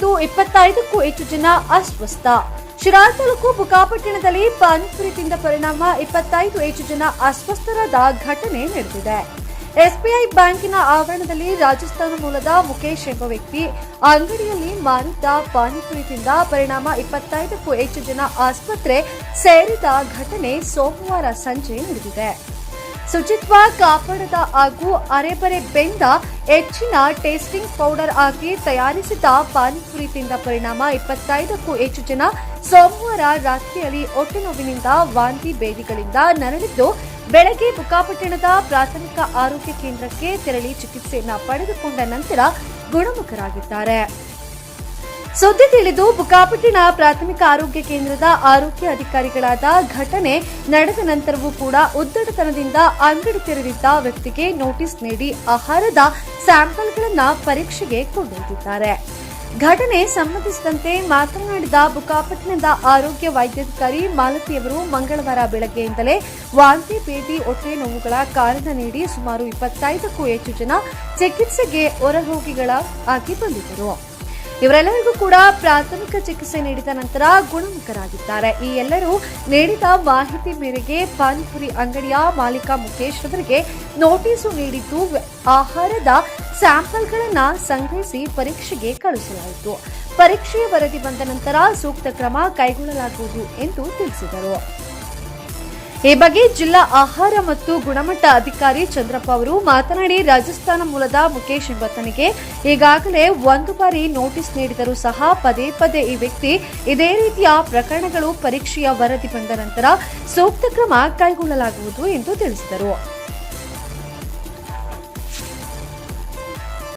ತಿಂದು ಇಪ್ಪತ್ತೈದಕ್ಕೂ ಹೆಚ್ಚು ಜನ ಅಸ್ವಸ್ಥ. ಶಿರಾಳ್ ತಾಲೂಕು ಬುಕಾಪಟ್ಟಣದಲ್ಲಿ ಪಾನಿಪುರಿ ತಿಂದ ಪರಿಣಾಮ ಇಪ್ಪತ್ತೈದು ಹೆಚ್ಚು ಜನ ಅಸ್ವಸ್ಥರಾದ ಘಟನೆ ನಡೆದಿದೆ. ಎಸ್ಬಿಐ ಬ್ಯಾಂಕಿನ ಆವರಣದಲ್ಲಿ ರಾಜಸ್ಥಾನ ಮೂಲದ ಮುಖೇಶ್ ಎಂಬ ವ್ಯಕ್ತಿ ಅಂಗಡಿಯಲ್ಲಿ ಮಾರಿದ್ದ ಪಾನಿಪುರಿ ತಿಂದ ಪರಿಣಾಮ ಇಪ್ಪತ್ತೈದಕ್ಕೂ ಹೆಚ್ಚು ಜನ ಆಸ್ಪತ್ರೆ ಸೇರಿದ ಘಟನೆ ಸೋಮವಾರ ಸಂಜೆ ನಡೆದಿದೆ. ಶುಚಿತ್ವ ಕಾಪಾಡದ ಹಾಗೂ ಅರೆಬರೆ ಬೆಂದ ಹೆಚ್ಚಿನ ಟೇಸ್ಟಿಂಗ್ ಪೌಡರ್ ಹಾಕಿ ತಯಾರಿಸಿದ ಪಾನಿಪುರಿ ತಿಂದ ಪರಿಣಾಮ ಇಪ್ಪತ್ತೈದಕ್ಕೂ ಹೆಚ್ಚು ಜನ ಸೋಮವಾರ ರಾತ್ರಿಯಲ್ಲಿ ಹೊಟ್ಟೆ ನೋವಿನಿಂದ ವಾಂತಿ ಬೇದಿಗಳಿಂದ ನರಳಿದ್ದು, ಬೆಳಗ್ಗೆ ಬುಕ್ಕಾಪಟ್ಟಣದ ಪ್ರಾಥಮಿಕ ಆರೋಗ್ಯ ಕೇಂದ್ರಕ್ಕೆ ತೆರಳಿ ಚಿಕಿತ್ಸೆಯನ್ನು ಪಡೆದುಕೊಂಡ ನಂತರ ಗುಣಮುಖರಾಗಿದ್ದಾರೆ. ಸುದ್ದಿ ತಿಳಿದು ಬುಕಾಪಟ್ಟಣ ಪ್ರಾಥಮಿಕ ಆರೋಗ್ಯ ಕೇಂದ್ರದ ಆರೋಗ್ಯ ಅಧಿಕಾರಿಗಳಾದ ಘಟನೆ ನಡೆದ ನಂತರವೂ ಕೂಡ ಉದ್ದಟತನದಿಂದ ಅಂಗಡಿ ತೆರೆದಿದ್ದ ವ್ಯಕ್ತಿಗೆ ನೋಟಿಸ್ ನೀಡಿ ಆಹಾರದ ಸ್ಯಾಂಪಲ್ಗಳನ್ನು ಪರೀಕ್ಷೆಗೆ ಕೊಂಡೊಯ್ದಿದ್ದಾರೆ. ಘಟನೆ ಸಂಬಂಧಿಸಿದಂತೆ ಮಾತನಾಡಿದ ಬುಕ್ಕಾಪಟ್ಟಣದ ಆರೋಗ್ಯ ವೈದ್ಯಾಧಿಕಾರಿ ಮಾಲತಿಯವರು ಮಂಗಳವಾರ ಬೆಳಗ್ಗೆಯಿಂದಲೇ ವಾಂತಿ ಪೇಟಿ ಹೊಟ್ಟೆ ನೋವುಗಳ ಕಾರಣ ನೀಡಿ ಸುಮಾರು ಇಪ್ಪತ್ತೈದಕ್ಕೂ ಹೆಚ್ಚು ಜನ ಚಿಕಿತ್ಸೆಗೆ ಹೊರರೋಗಿಗಳ ಆಗಿ ಬಂದಿದ್ದರು. ಇವರೆಲ್ಲರಿಗೂ ಕೂಡ ಪ್ರಾಥಮಿಕ ಚಿಕಿತ್ಸೆ ನೀಡಿದ ನಂತರ ಗುಣಮುಖರಾಗಿದ್ದಾರೆ. ಈ ಎಲ್ಲರೂ ನೀಡಿದ ಮಾಹಿತಿ ಮೇರೆಗೆ ಪಾನಿಪುರಿ ಅಂಗಡಿಯ ಮಾಲೀಕ ಮುಖೇಶ್ ಅವರಿಗೆ ನೋಟಿಸು ನೀಡಿದ್ದು, ಆಹಾರದ ಸ್ಯಾಂಪಲ್ಗಳನ್ನು ಸಂಗ್ರಹಿಸಿ ಪರೀಕ್ಷೆಗೆ ಕಳುಹಿಸಲಾಯಿತು. ಪರೀಕ್ಷೆ ವರದಿ ಬಂದ ನಂತರ ಸೂಕ್ತ ಕ್ರಮ ಕೈಗೊಳ್ಳಲಾಗುವುದು ಎಂದು ತಿಳಿಸಿದರು. ಈ ಬಗ್ಗೆ ಜಿಲ್ಲಾ ಆಹಾರ ಮತ್ತು ಗುಣಮಟ್ಟ ಅಧಿಕಾರಿ ಚಂದ್ರಪ್ಪ ಅವರು ಮಾತನಾಡಿ, ರಾಜಸ್ಥಾನ ಮೂಲದ ಮುಖೇಶ್ ಎಂಬತ್ತನಿಗೆ ಈಗಾಗಲೇ ಒಂದು ಬಾರಿ ನೋಟಿಸ್ ನೀಡಿದರೂ ಸಹ ಪದೇ ಪದೇ ಈ ವ್ಯಕ್ತಿ ಇದೇ ರೀತಿಯ ಪ್ರಕರಣಗಳು ಪರೀಕ್ಷೆಯ ವರದಿ ಬಂದ ನಂತರ ಸೂಕ್ತ ಕ್ರಮ ಕೈಗೊಳ್ಳಲಾಗುವುದು ಎಂದು ತಿಳಿಸಿದರು.